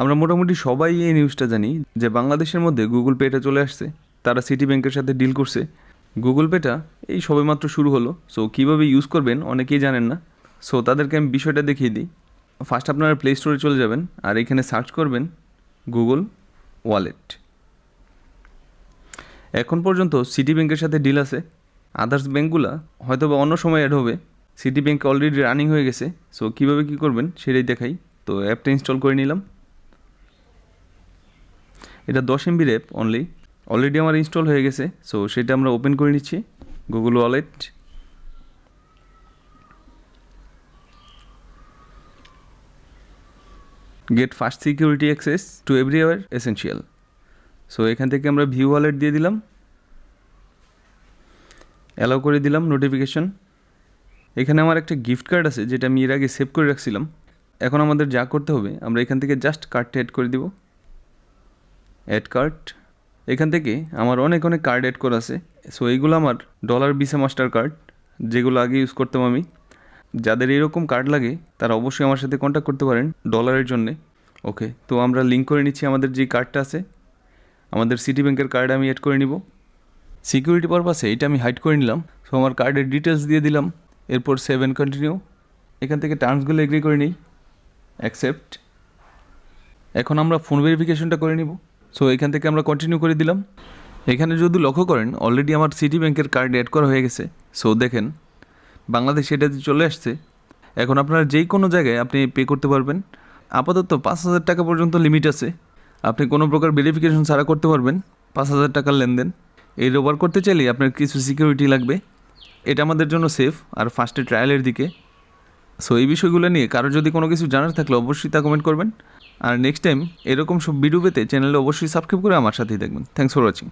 আমরা মোটামুটি সবাই এই নিউজটা জানি যে বাংলাদেশের মধ্যে গুগল পেটা চলে আসছে, তারা সিটি ব্যাংকের সাথে ডিল করছে। গুগল পেটা এই সবেমাত্র শুরু হলো সো কীভাবে ইউজ করবেন অনেকেই জানেন না। সো তাদেরকে আমি বিষয়টা দেখিয়ে দিই। ফার্স্ট আপনারা প্লে স্টোরে চলে যাবেন, আর এখানে সার্চ করবেন গুগল ওয়ালেট এখন পর্যন্ত সিটি ব্যাংকের সাথে ডিল আছে। আদার্স ব্যাঙ্কগুলো হয়তো বা অন্য সময় অ্যাড হবে। সিটি ব্যাংক অলরেডি রানিং হয়ে গেছে সো কীভাবে কী করবেন সেটাই দেখাই। তো অ্যাপটা ইনস্টল করে নিলাম। এটা দশ এমবি অ্যাপ অনলি অলরেডি আমার ইনস্টল হয়ে গেছে সো সেটা আমরা ওপেন করে নিচ্ছি। Google Wallet get first security access to everywhere essential so এখান থেকে আমরা ভিউ ওয়ালেট দিয়ে দিলাম। অ্যালাউ করে দিলাম নোটিফিকেশন এখানে আমার একটা গিফট কার্ড আছে, যেটা আমি এর আগে সেভ করে রাখছিলাম। এখন আমাদের যা করতে হবে, আমরা এখান থেকে জাস্ট কার্ডটা অ্যাড করে দিব। অ্যাড কার্ড এখান থেকে আমার অনেক অনেক কার্ড অ্যাড করা আছে। সো এইগুলো আমার ডলার ভিসা মাস্টার কার্ড যেগুলো আগে ইউজ করতাম আমি। যাদের এরকম কার্ড লাগে, তারা অবশ্যই আমার সাথে কন্ট্যাক্ট করতে পারেন ডলারের জন্যে। ওকে তো আমরা লিঙ্ক করে নিচ্ছি আমাদের যে কার্ডটা আছে। আমাদের সিটি ব্যাংকের কার্ড আমি অ্যাড করে নিব। সিকিউরিটি পারপাসে এটা আমি হাইড করে নিলাম। সো আমার কার্ডের ডিটেলস দিয়ে দিলাম। এরপর সেভেন কন্টিনিউ এখান থেকে টার্মসগুলো এগ্রি করে নিই। অ্যাকসেপ্ট এখন আমরা ফোন ভেরিফিকেশনটা করে নিব। সো এখান থেকে আমরা কন্টিনিউ করে দিলাম। এখানে যদি লক্ষ্য করেন অলরেডি আমার সিটি ব্যাংকের কার্ড অ্যাড করা হয়ে গেছে। সো দেখেন, বাংলাদেশ এটাতে চলে আসছে। এখন আপনারা যেই কোনো জায়গায় আপনি পে করতে পারবেন। আপাতত পাঁচ হাজার টাকা পর্যন্ত লিমিট আছে। আপনি কোনো প্রকার ভেরিফিকেশন ছাড়া করতে পারবেন। পাঁচ হাজার টাকার লেনদেন। এই রোবার করতে চাইলে আপনার কিছু সিকিউরিটি লাগবে। এটা আমাদের জন্য সেফ আর ফার্স্টে ট্রায়ালের দিকে। সো এই বিষয়গুলো নিয়ে কারও যদি কোনো কিছু জানার থাকলে অবশ্যই তা কমেন্ট করবেন। আর নেক্সট টাইম এরকম সব ভিডিও পেতে চ্যানেলে অবশ্যই সাবস্ক্রাইব করে আমার সাথেই দেখবেন থ্যাংকস ফর ওয়াচিং